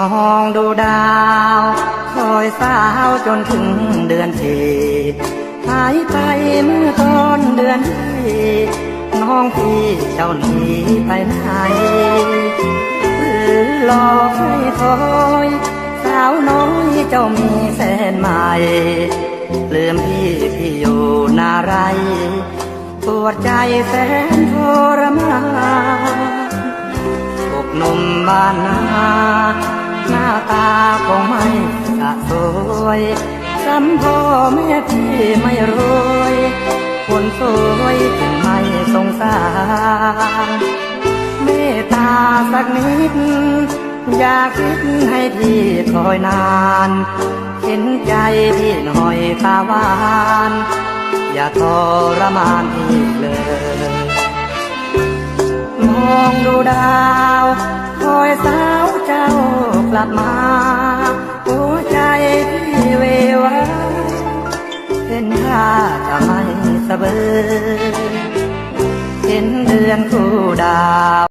มองดูดาวคอยสาวจนถึงเดือนสี่หายไปเมื่อตอนเดือนที่น้องพี่เจ้าหนีไปไหนหรือหลอกให้คอยสาวน้อยเจ้ามีแฟนใหม่ลืมพี่พี่อยู่นาไรปวดใจแสนทรมานพวกนมบ้านนา ตาคงไม่สะสวยซ้ำพ่อแม่พี่ไม่รวยคนสวยจึงไม่สงสารเมตตาสักนิด อยากคิดให้พี่คอยนานเห็นใจพี่หน่อยตาหวาน อย่าทรมานพี่เลย มองดูด ลับมา หัวใจพี่เววาเห็นท่าจะไม่สะเบอเห็นเดือนคู่ดาว